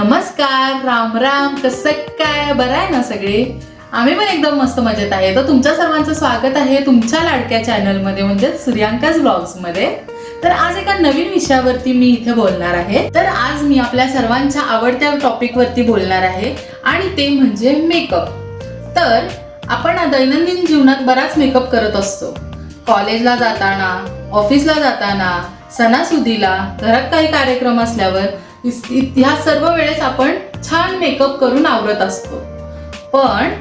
नमस्कार राम राम कसं काय? बरं आहे ना सगळे? आम्ही पण एकदम मस्त मजेत आहे. तर तुमच्या सर्वांचं स्वागत आहे तुमच्या लाडक्या चॅनलमध्ये म्हणजे सूर्यांकाच ब्लॉग्समध्ये तर आज एका नवीन विषयावरती मी इथे बोलणार आहे. तर आज मी आपल्या सर्वांच्या आवडत्या टॉपिकवरती बोलणार आहे आणि ते म्हणजे मेकअप तर आपण दैनंदिन जीवनात बराच मेकअप करत असतो. कॉलेजला जाताना ऑफिसला जाताना सणासुदीला घरात काही कार्यक्रम असल्यावर ह्या सर्व वेळेस आपण छान मेकअप करून आवरत असतो. पण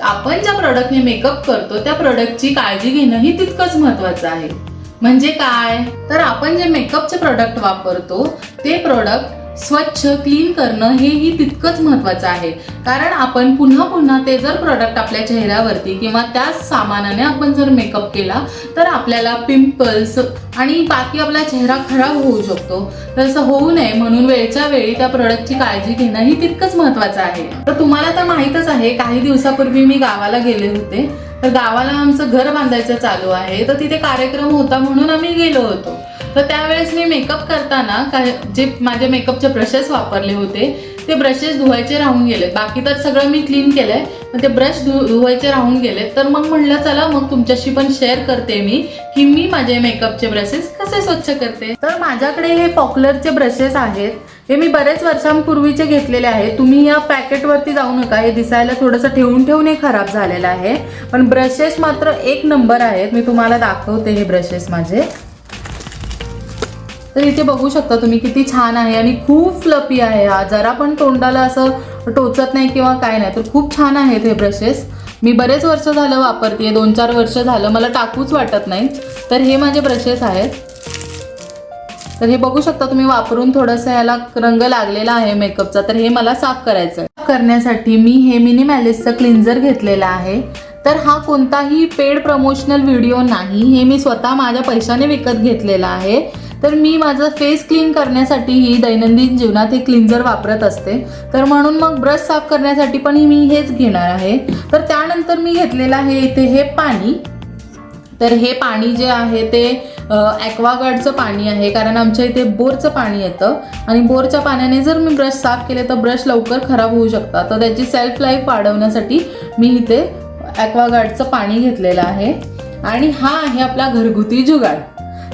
आपण ज्या प्रॉडक्टने मेकअप करतो त्या प्रॉडक्टची काळजी घेणंही तितकंच महत्वाचं आहे. म्हणजे काय? तर आपण जे मेकअपचे प्रॉडक्ट वापरतो ते प्रॉडक्ट स्वच्छ क्लीन करणं हेही तितकंच महत्वाचं आहे. कारण आपण पुन्हा पुन्हा ते जर प्रॉडक्ट आपल्या चेहऱ्यावरती किंवा त्याच सामानाने आपण जर मेकअप केला तर आपल्याला पिंपल्स आणि बाकी आपला चेहरा खराब होऊ शकतो. तसं होऊ नये म्हणून वेळच्या वेळी त्या प्रोडक्टची काळजी घेणं ही तितकंच महत्वाचं आहे. तर तुम्हाला तर माहीतच आहे काही दिवसापूर्वी मी गावाला गेले होते. तर गावाला आमचं घर बांधायचं चालू आहे. तर तिथे कार्यक्रम होता म्हणून आम्ही गेलो होतो. तर त्यावेळेस मी मेकअप करताना काय जे माझे मेकअपचे ब्रशेस वापरले होते ते ब्रशेस धुवायचे राहून गेले. बाकी तर सगळं मी क्लीन केलंय. पण ते ब्रश धु धुवायचे राहून गेले. तर मग म्हणलं चला मग तुमच्याशी पण शेअर करते मी की मी माझे मेकअपचे ब्रशेस कसे स्वच्छ करते. तर माझ्याकडे हे पॉप्युलरचे ब्रशेस आहेत. हे मी बरेच वर्षांपूर्वीचे घेतलेले आहेत. तुम्ही या पॅकेटवरती जाऊ नका. हे दिसायला थोडंसं ठेवून ठेवून हे खराब झालेलं आहे. पण ब्रशेस मात्र एक नंबर आहेत. मी तुम्हाला दाखवते हे ब्रशेस माझे. तर इथे बघू शकता तुम्ही किती छान आहे आणि खूप फ्लपी आहे हा. जरा पण तोंडाला असं टोचत नाही किंवा काय नाही तर खूप छान आहेत हे ब्रशेस मी बरेच वर्ष झालं वापरते दोन चार वर्ष झालं मला टाकूच वाटत नाही. तर हे माझे ब्रशेस आहेत. तर हे बघू शकता तुम्ही वापरून थोडंसं याला रंग लागलेला आहे मेकअपचा तर हे मला साफ करायचं आहे करण्यासाठी मी हे मिनी मिनिमॅलिसचं क्लिन्झर घेतलेला आहे. तर हा कोणताही पेड प्रमोशनल व्हिडिओ नाही. हे मी स्वतः माझ्या पैशाने विकत घेतलेला आहे. तर मी माझं फेस क्लीन करण्यासाठीही दैनंदिन जीवनात हे क्लिन्झर वापरत असते. तर म्हणून मग ब्रश साफ करण्यासाठी पण मी हेच घेणार आहे. तर त्यानंतर मी घेतलेलं आहे इथे हे पाणी. तर हे पाणी जे आहे ते ॲक्वागार्डचं पाणी आहे. कारण आमच्या इथे बोरचं पाणी येतं. आणि बोरच्या पाण्याने जर मी ब्रश साफ केले तर ब्रश लवकर खराब होऊ शकतात. तर त्याची सेल्फ लाईफ वाढवण्यासाठी मी इथे ॲक्वागार्डचं पाणी घेतलेलं आहे. आणि हा आहे आपला घरगुती जुगाड.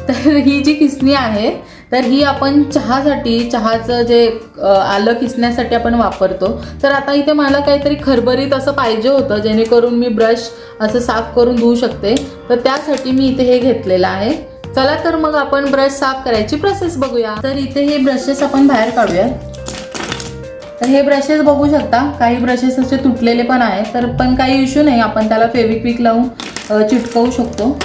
तर ही जी किसणी आहे तर ही आपण चहासाठी चहाचं जे आलं किसण्यासाठी आपण वापरतो. तर आता इथे मला काहीतरी खरबरीत असं पाहिजे होतं जेणेकरून मी ब्रश असं साफ करून धुवू शकते. तर त्यासाठी मी इथे हे घेतलेलं आहे. चला तर मग आपण ब्रश साफ करायची प्रोसेस बघूया. तर इथे हे ब्रशेस आपण बाहेर काढूया तर हे ब्रशेस बघू शकता. काही ब्रशेस असे तुटलेले पण आहेत तर पण काही इश्यू नाही. आपण त्याला फेविक्विक लावून चिटकवू शकतो.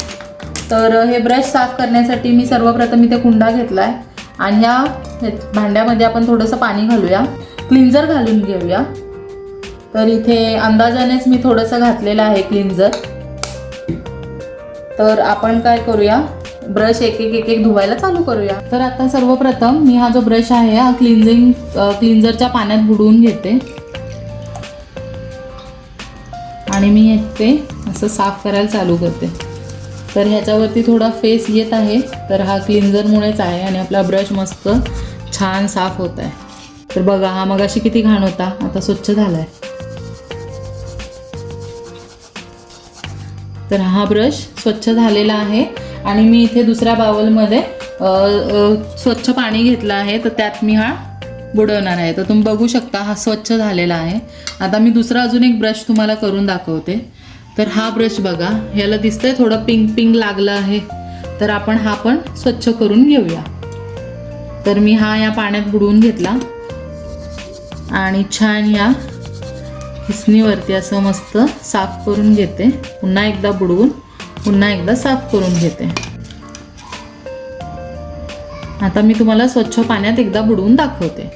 तर हे ब्रश साफ करण्यासाठी मी सर्वप्रथम इथे कुंडा घेतला आहे आणि ह्या भांड्यामध्ये आपण थोडंसं पाणी घालूया. क्लिन्झर घालून घेऊया. तर इथे अंदाजानेच मी थोडंसं घातलेलं आहे क्लिन्झर तर आपण काय करूया? ब्रश एक एक एक एक धुवायला चालू करूया. तर आता सर्वप्रथम मी हा जो ब्रश आहे हा क्लिन्झिंग क्लिन्झरच्या पाण्यात बुडवून घेते. आणि मी ते असं साफ करायला चालू करते. तर ह्याच्यावरती थोडा फेस येत आहे. तर हा क्लिन्झरमुळेच आहे आणि आपला ब्रश मस्त छान साफ होत आहे. तर बघा हा मग अशी किती घाण होता. आता स्वच्छ झाला आहे तर हा ब्रश स्वच्छ झालेला आहे. आणि मी इथे दुसऱ्या बावलमध्ये स्वच्छ पाणी घेतलं आहे. तर त्यात मी हा बुडवणार आहे. तर तुम्ही बघू शकता हा स्वच्छ झालेला आहे. आता मी दुसरा अजून एक ब्रश तुम्हाला करून दाखवते. तर हा ब्रश बघा याला दिसतंय थोडं पिंक पिंक लागलं आहे. तर आपण हा पण स्वच्छ करून घेऊया. तर मी हा या पाण्यात बुडवून घेतला. आणि छान या किसणीवरती असं मस्त साफ करून घेते. पुन्हा एकदा बुडवून पुन्हा एकदा साफ करून घेते. आता मी तुम्हाला स्वच्छ पाण्यात एकदा बुडवून दाखवते.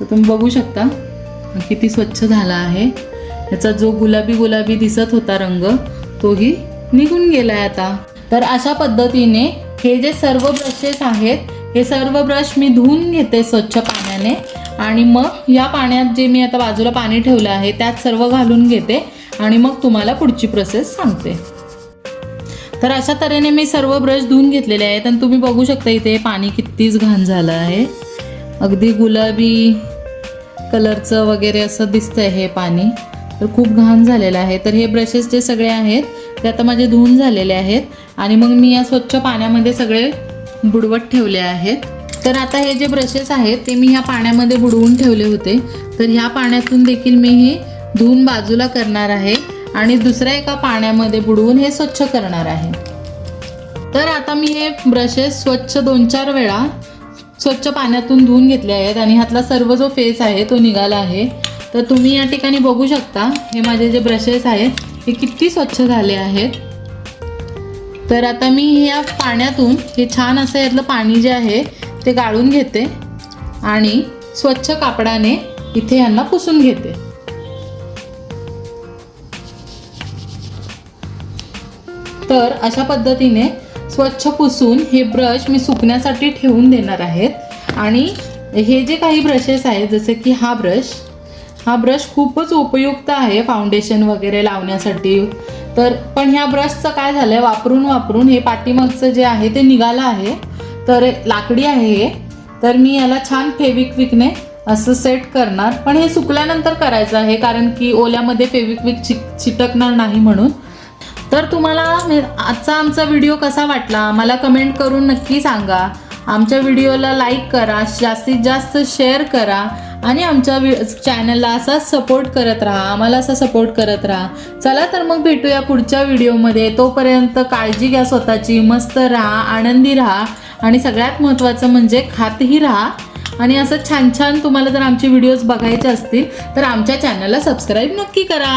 तर तुम्ही बघू शकता किती स्वच्छ झाला आहे. याचा जो गुलाबी गुलाबी दिसत होता रंग तोही निघून गेला आहे आता. तर अशा पद्धतीने हे जे सर्व ब्रशेस आहेत हे सर्व ब्रश मी धुवून घेते स्वच्छ पाण्याने. आणि मग या पाण्यात जे मी आता बाजूला पाणी ठेवलं आहे त्यात सर्व घालून घेते. आणि मग तुम्हाला पुढची प्रोसेस सांगते. तर अशा तऱ्हेने मी सर्व ब्रश धुवून घेतलेले आहेत. आणि तुम्ही बघू शकता इथे पाणी कितीच घाण झालं आहे. अगदी गुलाबी कलरचं वगैरे असं दिसतंय हे पाणी. तर खूप घाण झालेलं आहे. तर हे ब्रशेस जे सगळे आहेत ते आता माझे धुवून झालेले आहेत. आणि मग मी या स्वच्छ पाण्यामध्ये सगळे बुडवत ठेवले आहेत. तर आता हे जे ब्रशेस आहेत ते मी ह्या पाण्यामध्ये बुडवून ठेवले होते. तर ह्या पाण्यातून देखील मी हे धुवून बाजूला करणार आहे. आणि दुसऱ्या एका पाण्यामध्ये बुडवून हे स्वच्छ करणार आहे. तर आता मी हे ब्रशेस स्वच्छ दोन चार वेळा स्वच्छ पाण्यातून धुवून घेतले आहेत आणि ह्यातला सर्व जो फेस आहे तो निघाला आहे. तर तुम्ही या ठिकाणी बघू शकता हे माझे जे ब्रशेस आहेत हे किती स्वच्छ झाले आहेत. तर आता मी या पाण्यातून हे छान असं यातलं पाणी जे आहे ते गाळून घेते आणि स्वच्छ कापडाने इथे यांना पुसून घेते. तर अशा पद्धतीने स्वच्छ पुसून हे ब्रश मी सुकण्यासाठी ठेवून देणार आहेत. आणि हे जे काही ब्रशेस आहेत जसे की हा ब्रश हा ब्रश खूपच उपयुक्त आहे फाउंडेशन वगैरे लावण्यासाठी. तर पण ह्या ब्रशचं काय झालं आहे वापरून वापरून हे पाठीमागचं जे आहे ते निघालं आहे. तर लाकडी आहे हे. तर मी याला छान फेविक्विकने असं सेट करणार. पण हे सुकल्यानंतर करायचं आहे कारण की ओल्यामध्ये फेविक्विक चिक चिटकणार नाही म्हणून. तर तुम्हाला आजचा आमचा व्हिडिओ कसा वाटला मला कमेंट करून नक्की सांगा. आमच्या व्हिडिओला लाईक करा जास्तीत जास्त शेअर करा आणि आमच्या वि चॅनलला असा सपोर्ट करत राहा आम्हाला असा सपोर्ट करत राहा. चला तर मग भेटूया पुढच्या व्हिडिओमध्ये तोपर्यंत काळजी घ्या स्वतःची मस्त राहा आनंदी राहा. आणि सगळ्यात महत्त्वाचं म्हणजे खातही राहा. आणि असं छान छान तुम्हाला जर आमचे व्हिडिओज बघायचे असतील तर आमच्या चॅनलला सबस्क्राईब नक्की करा.